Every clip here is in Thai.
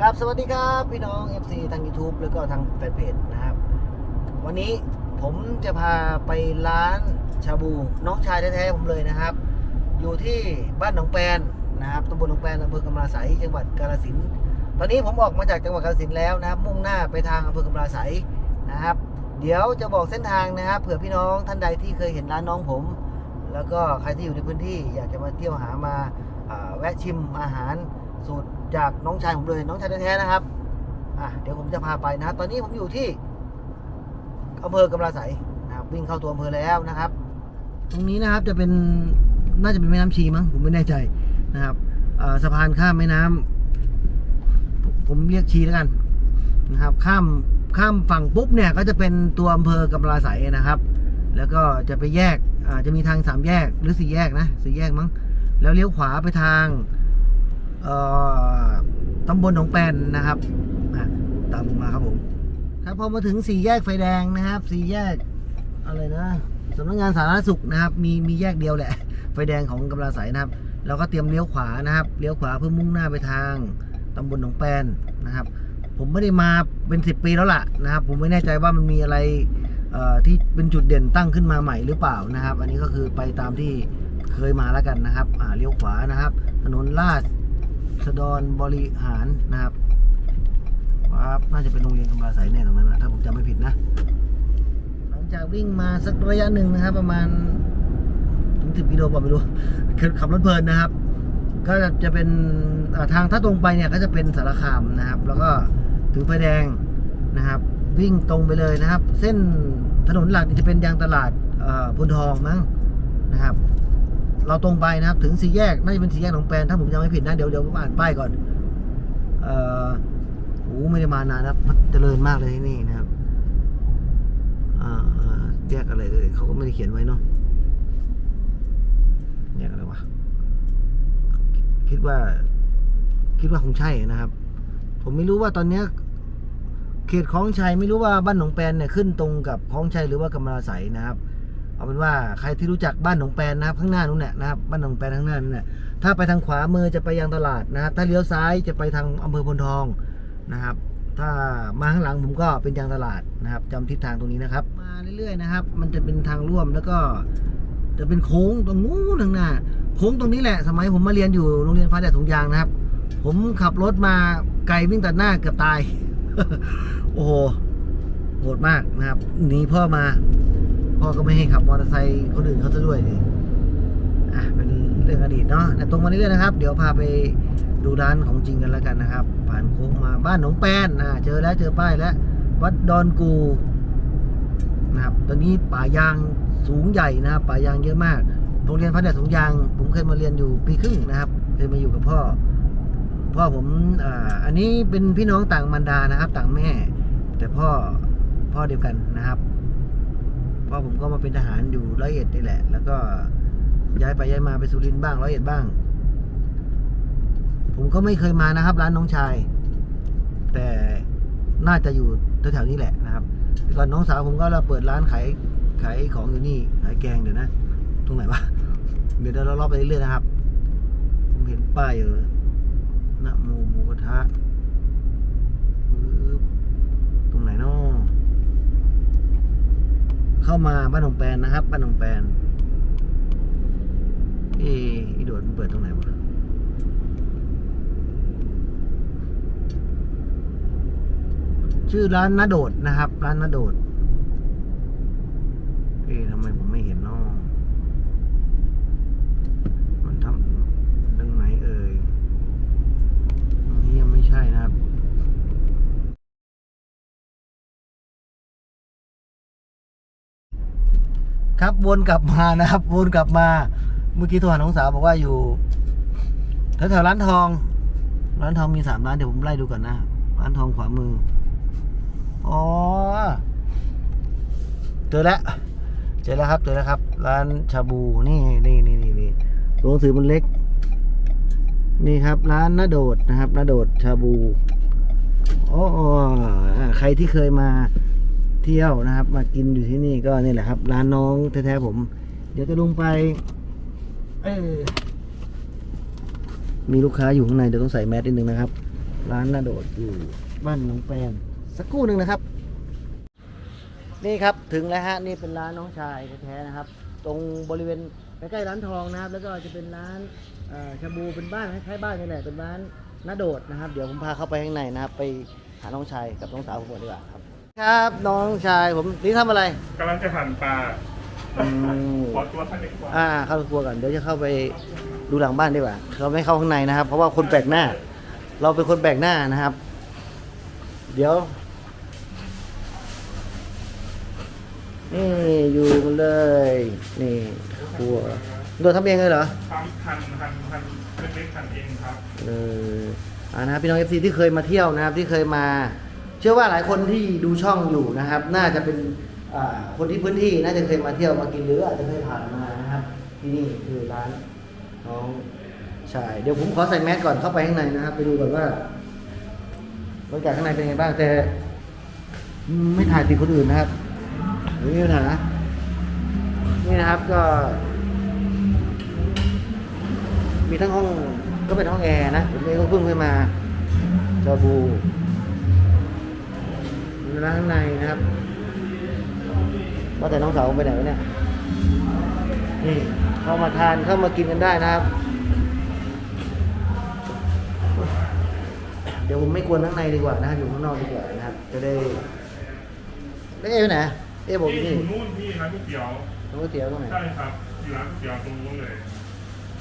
ครับสวัสดีครับพี่น้อง FC ทาง YouTube แล้วก็ทางแฟนเพจนะครับ วันนี้ผมจะพาไปร้านชาบูน้องชายแท้ๆผมเลยนะครับ อยู่ที่บ้านหนองแปนนะครับตำบลหนองแปนอำเภอกำลาไสจังหวัดกาฬสินธุ์ตอนนี้ผมออกมาจากจังหวัดกาฬสินธุ์แล้วนะครับ มุ่งหน้าไปทางอำเภอกำลาไสนะครับ เดี๋ยวจะบอกเส้นทางนะครับ เผื่อพี่น้องท่านใดที่เคยเห็นร้านน้องผม แล้วก็ใครที่อยู่ในพื้นที่อยากจะมาเที่ยวหามาแวะชิมอาหารสูตร จากน้องชายผมเลยน้องชายแท้ๆนะครับ อะเดี๋ยวผมจะพาไปนะครับตอนนี้ผมอยู่ที่อำเภอกำลาไสยนะครับวิ่งเข้าตัวอำเภอแล้วนะครับ ตรงนี้นะครับจะเป็นน่าจะเป็นแม่น้ำชีมั้งผมไม่แน่ใจนะครับสะพานข้ามแม่น้ำผมผมเรียกชีแล้วกันนะครับ ข้ามข้ามฝั่งปุ๊บเนี่ยก็จะเป็นตัวอำเภอกำลาไสยนะครับ แล้วก็จะไปแยกจะมีทางสามแยกหรือสี่แยกนะสี่แยกมั้งแล้วเลี้ยวขวาไปทาง ตำบลหนองแปนนะครับตามมาครับผมครับพอมาถึงสี่แยกไฟแดงนะครับสี่แยกอะไรนะสำนักงานสาธารณสุขนะครับ มีมีแยกเดียวแหละ ไฟแดงของกำลังสายนะครับ เราก็เตรียมเลี้ยวขวานะครับเลี้ยวขวาเพื่อมุ่งหน้าไปทางตำบลหนองแปนนะครับ ผมไม่ได้มาเป็นสิบปีแล้วล่ะนะครับ ผมไม่แน่ใจว่ามันมีอะไรที่เป็นจุดเด่นตั้งขึ้นมาใหม่หรือเปล่านะครับ อันนี้ก็คือไปตามที่เคยมาแล้วกันนะครับเลี้ยวขวานะครับ ถนนลาด สดรบริหารนะครับครับน่าจะเป็นโรงเรียนกำลาสายแน่ตรงนั้นนะถ้าผมจำไม่ผิดนะ หลังจากวิ่งมาสักระยะหนึ่งนะครับ ประมาณถึงสิบกิโลป่ะไม่รู้ขับรถเพลินนะครับ ก็จะเป็นทางถ้าตรงไปเนี่ยก็จะเป็นสารคามนะครับ แล้วก็ถึงไฟแดงนะครับ วิ่งตรงไปเลยนะครับ เส้นถนนหลักจะเป็นยางตลาดเอ่อพลทองมั้งนะครับ เราตรงไปนะครับ ถึงสี่แยกน่าจะเป็นสี่แยกหนองแปนถ้าผมจำไม่ผิดนะ เดี๋ยวเดี๋ยวผมอ่านป้ายก่อน เอ่อโอ้ไม่ได้มานานนะครับมันเจริญมากเลยที่นี่นะครับอ่าอ่าแยกอะไรเลยเขาก็ไม่ได้เขียนไว้เนาะแยกอะไรวะคิดว่า คิดว่าคงใช่นะครับ ผมไม่รู้ว่าตอนเนี้ยเขตคลองชัยไม่รู้ว่าบ้านหนองแปนเนี่ยขึ้นตรงกับคลองชัยหรือว่ากำมะลาไสยนะครับ เอาเป็นว่าใครที่รู้จักบ้านหนองแปนนะครับ ข้างหน้านู้นเนี่ยนะครับบ้านหนองแปนข้างหน้านู้นเนี่ยถ้าไปทางขวามือจะไปยังตลาดนะครับ ถ้าเลี้ยวซ้ายจะไปทางอำเภอพลทองนะครับ ถ้ามาข้างหลังผมก็เป็นยางตลาดนะครับจำทิศทางตรงนี้นะครับ มาเรื่อยๆนะครับ มันจะเป็นทางร่วมแล้วก็จะเป็นโค้งตรงนู้นข้างหน้าโค้งตรงนี้แหละ สมัยผมมาเรียนอยู่โรงเรียนฟ้าแดดถุงยางนะครับ ผมขับรถมาไกลวิ่งตัดหน้าเกือบตาย โอ้โหโหดมากนะครับหนีพ่อมา พ่อก็ไม่ให้ขับมอเตอร์ไซค์คนอื่นเขาซะด้วยนี่อะเป็นเรื่องอดีตเนาะแต่ตรงมาเรื่อยๆนะครับ เดี๋ยวพาไปดูร้านของจริงกันแล้วกันนะครับ ผ่านโค้งมาบ้านหนองแปนอะเจอแล้วเจอป้ายแล้ว วัดดอนกูนะครับตอนนี้ป่ายางสูงใหญ่นะครับป่ายางเยอะมากโรงเรียนพัฒนาถุงยาง ผมเคยมาเรียนอยู่ปีครึ่งนะครับเคยมาอยู่กับพ่อพ่อผมอ่าอันนี้เป็นพี่น้องต่างมารดานะครับ ต่างแม่ แต่พ่อพ่อเดียวกันนะครับ อผมก็มาเป็นทหารอยู่ร้อยเอ็ดนี่แหละ แล้วก็ย้ายไปย้ายมาไปสุรินทร์บ้างร้อยเอ็ดบ้าง ผมก็ไม่เคยมานะครับ ร้านน้องชาย แต่น่าจะอยู่แถวๆนี้แหละนะครับก่อนน้องสาวผมก็เราเปิดร้านขายขายของอยู่นี่ขายแกงเดี๋ยวนะ ตรงไหนวะเดี๋ยวเราลาะไปเรื่อยๆนะครับ ผมเห็นป้ายอยู่นะโมหมูกระทะตรงไหนเนาะ เข้ามาบ้านหนองแปนนะครับ บ้านหนองแปนเอออีโดดมันเปิดตรงไหนวะชื่อร้านนาโดดนะครับ ร้านนาโดด เอ๊ะทำไมผมไม่เห็นเนาะมันทำดังไหนเอ่ยอันนี้ยังไม่ใช่นะครับ ครับ วนกลับมานะครับ วนกลับมา เมื่อกี้โทรหาน้องสาวบอกว่าอยู่แถวๆร้านทอง ร้านทองมีสามร้านเดี๋ยวผมไล่ดูก่อนนะ ร้านทองขวามือ อ๋อ เจอแล้ว เจอแล้วครับ เจอแล้วครับ ร้านชาบู นี่นี่นี่นี่นี่ตัวหนังสือมันเล็ก นี่ครับ ร้านนาโดดนะครับนาโดดชาบูอ๋อใครที่เคยมา เที่ยวนะครับ มากินอยู่ที่นี่ก็นี่แหละครับ ร้านน้องแท้ๆผม เดี๋ยวจะลงไปเออมีลูกค้าอยู่ข้างในเดี๋ยวต้องใส่แมสนิดนึงนะครับ ร้านนาโดดอยู่บ้านน้องแปนสักครู่หนึ่งนะครับ นี่ครับถึงแล้วฮะนี่เป็นร้านน้องชายแท้ๆนะครับ ตรงบริเวณใกล้ๆร้านทองนะครับ แล้วก็จะเป็นร้านชาบูเป็นบ้านคล้ายๆบ้านนี่แหละเป็นร้านนาโดดนะครับ เดี๋ยวผมพาเข้าไปข้างในนะครับ ไปหาน้องชายกับน้องสาวผมดีกว่าครับ ครับน้องชายผมนี่ทำอะไรกำลังจะหั่นปลาอืมขอตัวท่านดีกว่าอ่าเข้าครัวก่อนเดี๋ยวจะเข้าไปดูหลังบ้านดีกว่าเราไม่เข้าข้างในนะครับ เพราะว่าคนแปลกหน้า เราเป็นคนแปลกหน้านะครับ เดี๋ยวนี่อยู่กันเลย นี่ครัวเราทำเองเลยเหรอทำหั่นหั่นหั่นเล็กๆหั่นเองครับเอออ่านะครับพี่น้องเอฟซีที่เคยมาเที่ยวนะครับ ที่เคยมา เชื่อว่าหลายคนที่ดูช่องอยู่นะครับ น่าจะเป็นคนที่พื้นที่น่าจะเคยมาเที่ยวมากินหรืออาจจะเคยผ่านมานะครับ ที่นี่คือร้านน้องชายเดี๋ยวผมขอใส่แมสก่อนเข้าไปข้างในนะครับ ไปดูก่อนว่าบรรยากาศข้างในเป็นไงบ้างแต่ ไม่ถ่ายติดคนอื่นนะครับไม่มีปัญหานี่นะครับก็ มีทั้งห้องก็เป็นห้องแอร์นะผมเองก็เพิ่งเคยมาจาบู ร้านข้างในนะครับว่าแต่น้องสาวไปไหนวะเนี่ยนี่เข้ามาทานเข้ามากินกันได้นะครับ เดี๋ยวผมไม่กวนข้างในดีกว่านะครับอยู่ข้างนอกดีกว่านะครับ จะได้แล้วเอ๊ะไปไหนเอ๊ะบอกอยู่ที่นี่อยู่นู่นพี่ร้านก๋วยเตี๋ยวร้านก๋วยเตี๋ยวตรงไหนใช่ครับอยู่ร้านก๋วยเตี๋ยวตรงนู้นเลย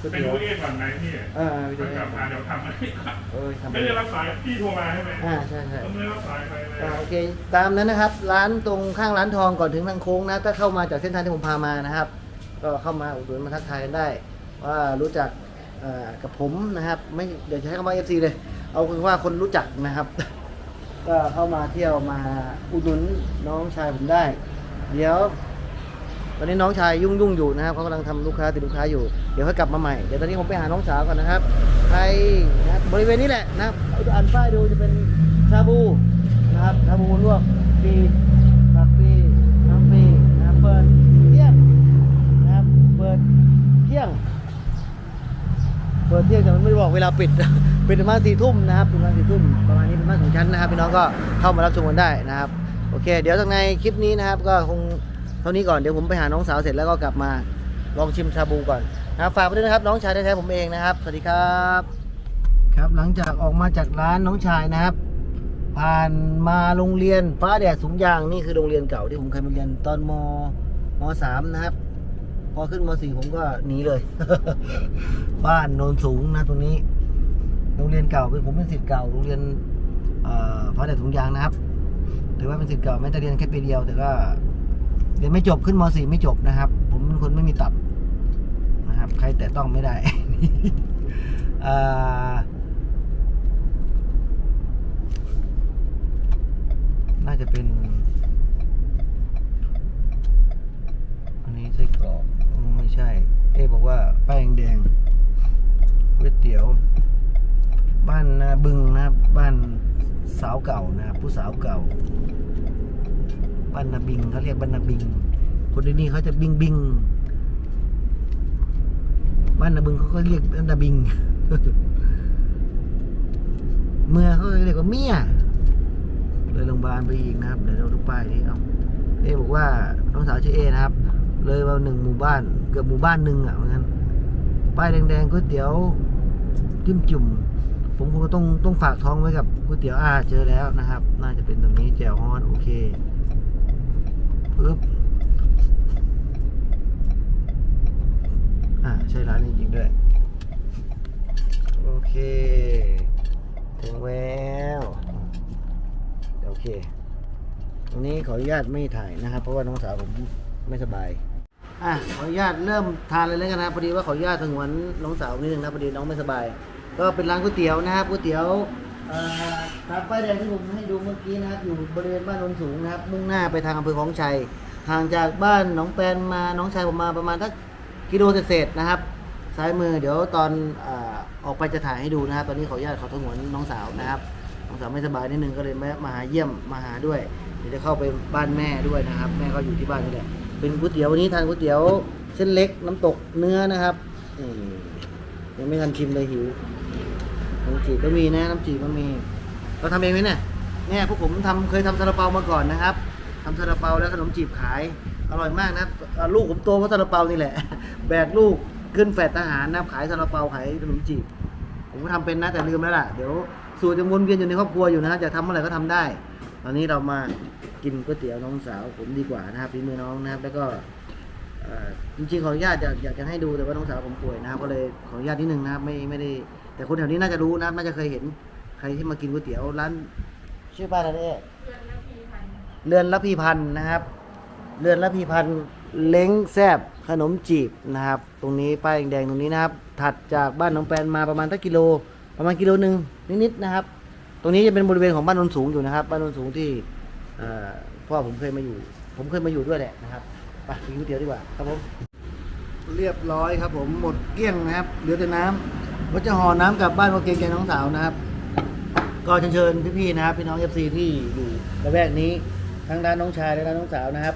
ก๋วยไปเตี๋ยวดูเอ๊ก่อนไหมพี่เออไปไปดูกลับมาเดี๋ยวทำให้ครับเออทำไม่ได้รับสายพี่โทรมาใช่ไหมอ่าใช่ใช่ไม่ได้รับสายใครเลยอ่าโอเคตามนั้นนะครับ ร้านตรงข้างร้านทองก่อนถึงทางโค้งนะถ้าเข้ามาจากเส้นทางที่ผมพามานะครับ ก็เข้ามาอุดหนุนมาทักทายกันได้ ว่ารู้จักเอ่อกับผมนะครับ ไม่เดี๋ยวจะให้คำว่าเอฟซีเลย เอาคือว่าคนรู้จักนะครับ ก็เข้ามาเที่ยวมาอุดหนุนน้องชายผมได้ เดี๋ยว ตอนนี้น้องชายยุ่งยุ่งๆอยู่นะครับเขากำลังทำลูกค้าติดลูกค้าอยู่เดี๋ยวเขากลับมาใหม่เดี๋ยวตอนนี้ผมไปหาน้องสาวก่อนนะครับใครนะรบบริเวณนี้แหละนะครับเอาอ่านป้ายดูจะเป็นชาบูนะครับชาบูลวกฟรีตักฟรีน้ำฟรีนะครับเปิดเที่ยงนะครับเปิดเที่ยง เปิดเที่ยงแต่มันไม่ได้บอกเวลาปิดปิดประมาณสี่ทุ่มนะครับประมาณสี่ทุ่มประมาณนี้เป็นบ้านของฉันนะครับพี่น้องก็เข้ามารับชมกันได้นะครับโอเค เดี๋ยวทางในคลิปนี้นะครับก็คง ท่านี้ก่อนเดี๋ยวผมไปหาน้องสาวเสร็จแล้วก็กลับมาลองชิมชาบูก่อนนะครับฝากไปด้วยนะครับ น้องชายแท้ๆผมเองนะครับ สวัสดีครับ ครับหลังจากออกมาจากร้านน้องชายนะครับ ผ่านมาโรงเรียนฟ้าแดดสูงยางนี่คือโรงเรียนเก่าที่ผมเคยมาเรียนตอนมมสามนะครับ พอขึ้นมสี่ผมก็หนีเลย บ้านโนนสูงนะตรงนี้ โรงเรียนเก่าคือผมเป็นศิษย์เก่าโรงเรียนฟ้าแดดถุงยางนะครับถือว่าเป็นศิษย์เก่าแม้จะเรียนแค่ปีเดียวแต่ก็ เรียนไม่จบขึ้นมสี่ไม่จบนะครับ ผมเป็นคนไม่มีตับนะครับ ใครแต่ต้องไม่ได้น่าจะเป็น อันนี้ไส้กรอกไม่ใช่ เอ๊บอกว่าแป้งแดงก๋วยเตี๋ยว บ้านนาบึงนะครับ บ้านสาวเก่านะครับผู้สาวเก่า บ้านนาบิงเขาเรียกบ้านนาบิง คนที่นี่เขาจะบิงบิงบ้านนาบึงเขาก็เรียกบ้านนาบิง เมื่อเขาเรียกว่าเมียเลยโรงพยาบาลไปอีกนะครับ เดี๋ยวเราดูป้ายนี้เอาเอบอกว่าน้องสาวชื่อเอนะครับ เลยมาหนึ่งหมู่บ้าน เกือบหมู่บ้านหนึ่งอะเหมือนกันป้ายแดงๆก๋วยเตี๋ยวจิ้มจุ่มผมคงต้องต้องฝากท้องไว้กับก๋วยเตี๋ยวอาเจอแล้วนะครับ น่าจะเป็นตรงนี้แจ่วฮ้อนโอเค ปึ๊บอ่าใช่ร้านจริงด้วย โอเค ถึงแล้วโอเค ตรงนี้ขออนุญาตไม่ถ่ายนะครับ เพราะว่าน้องสาวผมไม่สบายอะขออนุญาตเริ่มทานเลยแล้วกันนะพอดีว่าขออนุญาตถึงวันน้องสาวนิดนึงนะพอดีน้องไม่สบาย ก็เป็นร้านก๋วยเตี๋ยวนะครับก๋วยเตี๋ยว เอ่อตามป้ายแดงที่ผมให้ดูเมื่อกี้นะครับ อยู่บริเวณบ้านโนนสูงนะครับ มุ่งหน้าไปทางอำเภอของชัย ห่างจากบ้านหนองแปนมาน้องชายผมมาประมาณสักกิโลเศษๆนะครับ ซ้ายมือเดี๋ยวตอนอออกไปจะถ่ายให้ดูนะครับ ตอนนี้ขออนุญาตขอทงวนน้องสาวนะครับ น้องสาวไม่สบายนิดนึงก็เลยแวะมาหาเยี่ยมมาหาด้วย เดี๋ยวจะเข้าไปบ้านแม่ด้วยนะครับ แม่ก็อยู่ที่บ้านนี่แหละ เป็นก๋วยเตี๋ยววันนี้ทานก๋วยเตี๋ยวเส้นเล็กน้ำตกเนื้อนะครับยังไม่ทันชิมเลยหิว น้ำจีบก็มีนะน้ำจีบก็มี เราทำเองไหมเนี่ยเนี่ยพวกผมทำเคยทำซาลาเปามาก่อนนะครับทำซาลาเปาแล้วขนมจีบขายอร่อยมากนะลูกผมโตเพราะซาลาเปานี่แหละ แบกลูกขึ้นแฟดทหารนะขายซาลาเปาขายขนมจีบ ผมก็ทำเป็นนะแต่ลืมแล้วล่ะเดี๋ยวสูตรจะวนเวียนอยู่ในครอบครัวอยู่นะจะทำเมื่อไรก็ทำได้ ตอนนี้เรามากินก๋วยเตี๋ยวน้องสาวผมดีกว่านะครับฝีมือน้องนะครับ แล้วก็จริงๆขออนุญาตอยากอยากจะให้ดูแต่ว่าน้องสาวผมป่วยนะครับก็เลยขออนุญาตนิดนึงนะครับไม่ไม่ได้ แต่คนแถวนี้น่าจะรู้นะน่าจะเคยเห็น ใครที่มากินก๋วยเตี๋ยวร้านชื่อป้านอะไรเนี่ยเรือนละพีพันธ์นะครับ เรือนละพีพันธ์เล้งแซบขนมจีบนะครับ ตรงนี้ป้ายแดงๆตรงนี้นะครับ ถัดจากบ้านน้องแปนมาประมาณสักกิโล ประมาณกิโลหนึ่งนิดๆนะครับ ตรงนี้จะเป็นบริเวณของบ้านโนนสูงอยู่นะครับ บ้านโนนสูงที่พ่อผมเคยมาอยู่ ผมเคยมาอยู่ด้วยแหละนะครับ ไปกินก๋วยเตี๋ยวดีกว่าครับผม เรียบร้อยครับผม หมดเกลี้ยงนะครับ เหลือแต่น้ำ ว่าจะห่อน้ำกลับบ้านมาเกรงใจน้องสาวนะครับ ก็เชิญเชิญพี่ๆนะครับ พี่น้องเอฟซีที่อยู่ระแวกนี้ทั้งด้านน้องชายและด้านน้องสาวนะครับ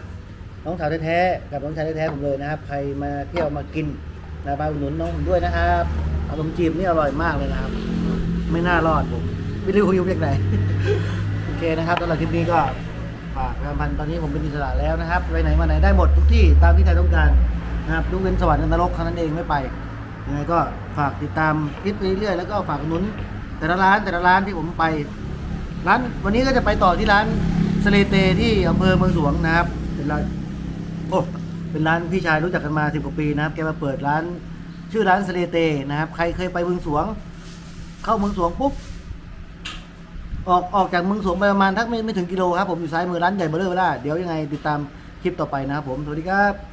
น้องสาวแท้ๆกับน้องชายแท้ๆผมเลยนะครับ ใครมาเที่ยวมากินนะมาอุดหนุนน้องผมด้วยนะครับขนมจีบนี่อร่อยมากเลยนะครับ ไม่น่ารอดผมไม่รู้ยุบเรียกไหนโอเคนะครับสำหรับคลิปนี้ก็ฝากประชาสัมพันธ์ตอนนี้ผมเป็นอิสระแล้วนะครับไปไหนมาไหนได้หมดทุกที่ตามที่ใจต้องการนะครับยกเว้นสวรรค์นรกเท่านั้นเองไม่ไป ยังไงก็ฝากติดตามคลิปไปเรื่อยๆแล้วก็ฝากหนุน แต่ละร้านแต่ละร้านที่ผมไป ร้านวันนี้ก็จะไปต่อที่ร้านสเลเตที่อำเภอเมืองสวงนะครับ เป็นร้านโอ้เป็นร้านพี่ชายรู้จักกันมาสิบกว่าปีนะครับ แกมาเปิดร้าน ชื่อร้านสเลเตนะครับ ใครเคยไปเมืองสวง เข้าเมืองสวงปุ๊บออกออกจากเมืองสวงไปประมาณทักไม่ไม่ถึงกิโลครับผมอยู่ซ้ายมือร้านใหญ่เบอร์เลอร์เวล่าเดี๋ยวยังไงติดตามคลิปต่อไปนะครับผมสวัสดีครับ